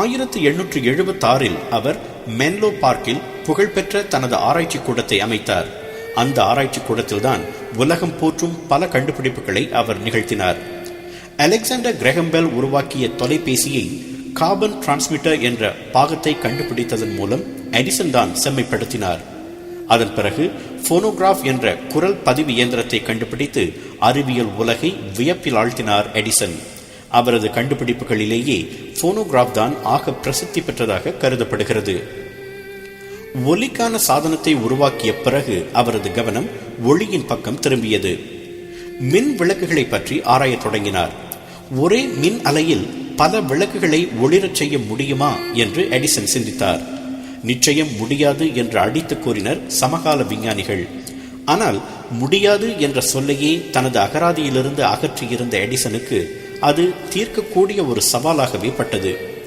ஆயிரத்தி எண்ணூற்று எழுபத்தாறில் அவர் மென்லோ பார்க்கில் புகழ்பெற்ற தனது ஆராய்ச்சி கூடத்தை அமைத்தார். அந்த ஆராய்ச்சி கூடத்தில்தான் உலகம் போற்றும் பல கண்டுபிடிப்புகளை அவர் நிகழ்த்தினார். அலெக்சாண்டர் கிரகம்பெல் உருவாக்கிய தொலைபேசியை கார்பன் டிரான்ஸ்மிட்டர் என்ற பாகத்தை கண்டுபிடித்ததன் மூலம் எடிசன் தான் செம்மைப்படுத்தினார். அதன் பிறகு போனோகிராஃப் என்ற குரல் பதிவு இயந்திரத்தை கண்டுபிடித்து அறிவியல் உலகை வியப்பில் ஆழ்த்தினார் எடிசன் அவரது கண்டுபிடிப்புகளிலேயே போனோகிராஃப் தான் ஆக பிரசித்தி பெற்றதாக கருதப்படுகிறது. ஒலிக்கான சாதனத்தை உருவாக்கிய பிறகு அவரது கவனம் ஒளியின் பக்கம் திரும்பியது. மின் விளக்குகளை பற்றி ஆராயத் தொடங்கினார். ஒரே மின் அலையில் பல விளக்குகளை ஒளிரச் செய்ய முடியுமா என்று எடிசன் சிந்தித்தார். நிச்சயம் முடியாது என்று அடித்து கூறினர் சமகால விஞ்ஞானிகள். ஆனால் முடியாது என்ற சொல்லையே தனது அகராதியிலிருந்து அகற்றியிருந்த எடிசனுக்கு அது தீர்க்கக்கூடிய ஒரு சவாலாகவே பட்டது.